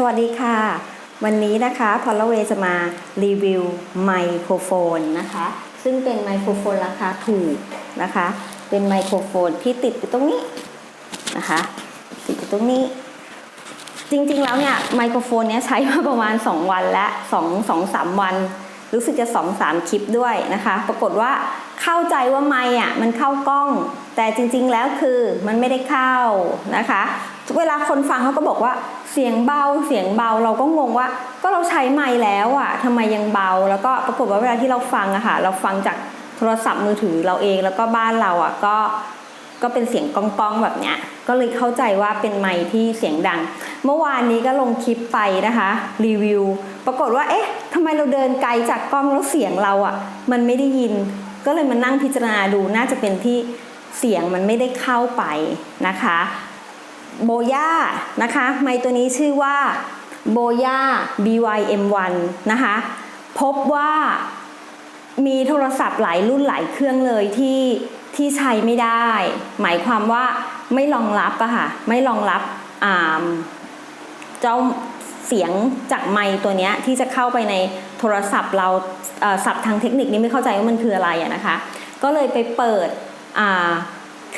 สวัสดีค่ะ วันนี้นะคะพอลเวจะมารีวิวไมโครโฟนนะคะ ซึ่งเป็นไมโครโฟนราคาถูกนะคะ เป็นไมโครโฟนที่ติดอยู่ตรงนี้นะคะ ติดอยู่ตรงนี้ จริงๆแล้วเนี่ยไมโครโฟนเนี้ยใช้มาประมาณ 2 วันและ2 2 3 วัน รู้สึกจะ 2 3 คลิปด้วยนะคะ ปรากฏว่าเข้าใจว่าไมอะมันเข้ากล้อง แต่จริงๆแล้วคือมันไม่ได้เข้านะคะ เวลาคนฟังเขาก็บอกว่าเสียงเบาเสียงเบาเราก็งงว่า ก็เราใช้ไมค์แล้วอะทำไมยังเบา แล้วก็ปรากฏว่าเวลาที่เราฟังอะค่ะเราฟังจากโทรศัพท์มือถือเราเองแล้วก็บ้านเราอะก็ก็เป็นเสียงก้องๆแบบเนี้ยก็เลยเข้าใจว่าเป็นไมค์ที่เสียงดัง เมื่อวานนี้ก็ลงคลิปไปนะคะรีวิว ปรากฏว่าเอ๊ะทำไมเราเดินไกลจากกล้องแล้วเสียงเราอะ่ะ มันไม่ได้ยิน ก็เลยมานั่งพิจารณาดูน่าจะเป็นที่เสียงมันไม่ได้เข้าไปนะคะ โบย่านะคะไมค์ตัวนี้ชื่อว่าโบย่า BYM1 นะคะพบว่ามีโทรศัพท์หลายรุ่นหลายเครื่องเลยที่ที่ใช้ไม่ได้ หมายความว่าไม่รองรับอะค่ะไม่รองรับเจ้าเสียงจากไมค์ตัวนี้ที่จะเข้าไปในโทรศัพท์เราศัพท์ทางเทคนิคนี้ไม่เข้าใจว่ามันคืออะไรอะนะคะ ก็เลยไปเปิดอ่า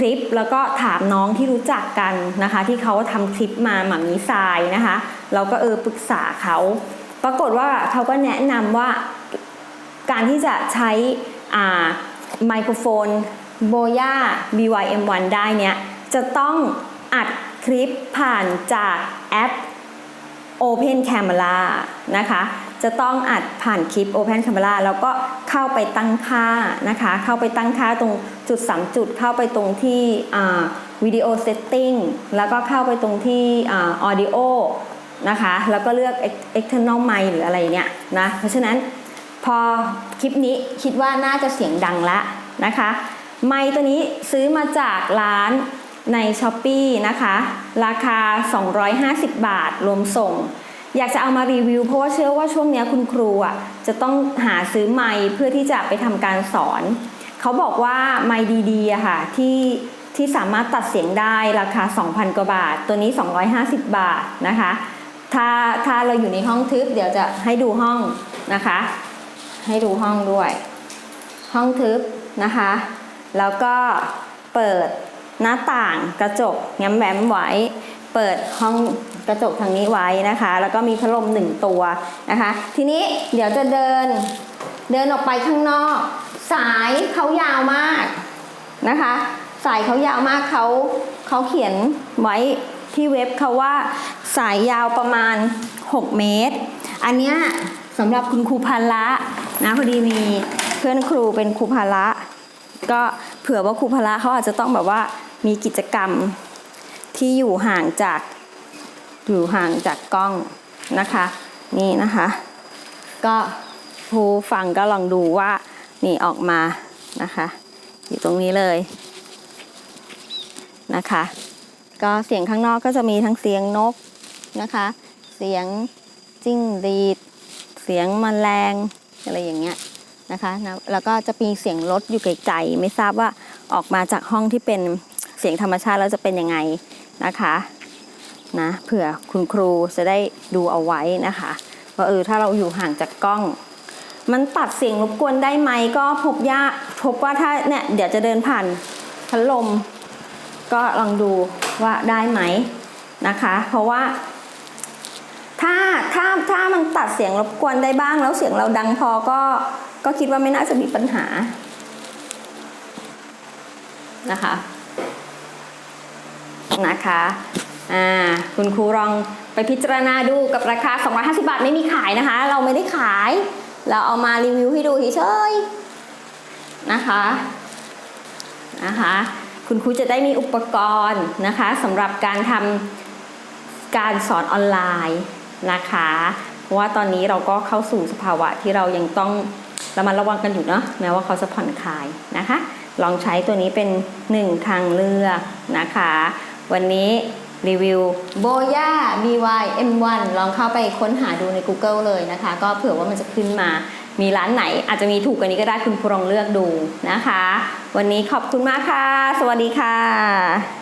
ลิป แล้วก็ถามน้องที่รู้จักกันนะคะ ที่เขาทำคลิปมาหมามีทรายนะคะเราก็เออปรึกษาเขาปรากฏว่าเขาก็แนะนำว่าการที่จะใช้อ่าไมโครโฟนโบย่า BYM1 ได้เนี่ยจะต้องอัดคลิปผ่านจากแอป Open Camera นะคะ จะต้องอัดผ่านคลิป Open Camera แล้วก็เข้าไปตั้งค่านะคะ เข้าไปตั้งค่าตรงจุด 3 จุด เข้าไปตรงที่วิดีโอเซตติ้งแล้วก็เข้าไปตรงที่ออดิโอนะคะ แล้วก็เลือก external mic หรืออะไรเนี่ยนะ เพราะฉะนั้นพอคลิปนี้คิดว่าน่าจะเสียงดังละนะคะ ไมค์ตัวนี้ซื้อมาจากร้านใน s h อ p e e นะคะ ราคา 250 บาทรวมส่ง อยากจะเอามารีวิว เพราะว่าเชื่อว่าช่วงนี้คุณครูอะจะต้องหาซื้อไมค์เพื่อที่จะไปทำการสอน เขาบอกว่าไมค์ดีๆอะค่ะที่ที่สามารถตัดเสียงได้ราคา 2,000 กว่าบาท ตัวนี้ 250 บาทนะคะ ถ้าถ้าเราอยู่ในห้องทึบ เดี๋ยวจะให้ดูห้องนะคะ ให้ดูห้องด้วย ห้องทึบนะคะ แล้วก็เปิดหน้าต่างกระจกแง้มแ้มไว้ เปิดห้อง กระจกทางนี้ไว้นะคะ แล้วก็มีพัดลมหนึ่งตัวนะคะ ทีนี้เดี๋ยวจะเดินเดินออกไปข้างนอก สายเขายาวมากนะคะ สายเขายาวมากเขาเขาเขียนไว้ที่เว็บเขาว่าสายยาวประมาณ 6 เมตร อันเนี้ยสำหรับคุณครูพันละนะพอดีมีเพื่อนครูเป็นครูพันละก็เผื่อว่าครูพละเขาอาจจะต้องแบบว่ามีกิจกรรมที่อยู่ห่างจาก อยู่ห่างจากกล้องนะคะ นี่นะคะ ก็ผู้ฟังก็ลองดูว่านี่ออกมานะคะ อยู่ตรงนี้เลยนะคะ ก็เสียงข้างนอกก็จะมีทั้งเสียงนกนะคะ เสียงจิ้งรีด เสียงมแมลงอะไรอย่างเงี้ยนะคะแล้วก็จะมีเสียงรถอยู่ไกลๆไม่ทราบว่าออกมาจากห้องที่เป็นเสียงธรรมชาติแล้วจะเป็นยังไงนะคะ นะเผื่อคุณครูจะได้ดูเอาไว้นะคะว่าเออถ้าเราอยู่ห่างจากกล้อง มันตัดเสียงรบกวนได้ไหมก็พบยากพบว่าถ้าเนี่ยเดี๋ยวจะเดินผ่านพัดลม ก็ลองดูว่าได้ไหมนะคะ เพราะว่า ถ้าถ้าถ้ามันตัดเสียงรบกวนได้บ้าง แล้วเสียงเราดังพอก็ก็คิดว่าไม่น่าจะมีปัญหานะคะนะคะ อ่า คุณครูลองไปพิจารณาดูกับราคา 250 บาทไม่มีขายนะคะ เราไม่ได้ขาย เราเอามารีวิวให้ดูเฉยๆนะคะนะคะ คุณครูจะได้มีอุปกรณ์นะคะสำหรับการทำการสอนออนไลน์นะคะเพราะว่าตอนนี้เราก็เข้าสู่สภาวะที่เรายังต้องระมัดระวังกันอยู่เนาะแม้ว่าเขาจะผ่อนคลายนะคะ ลองใช้ตัวนี้เป็นหนึ่งทางเลือกนะคะ วันนี้ รีวิวโบย่า BY M1 ลองเข้าไปค้นหาดูใน Google เลยนะคะ ก็เผื่อว่ามันจะขึ้นมา มีร้านไหน อาจจะมีถูกกว่านี้ก็ได้คุณครูลองเลือกดูนะคะ วันนี้ขอบคุณมากค่ะ สวัสดีค่ะ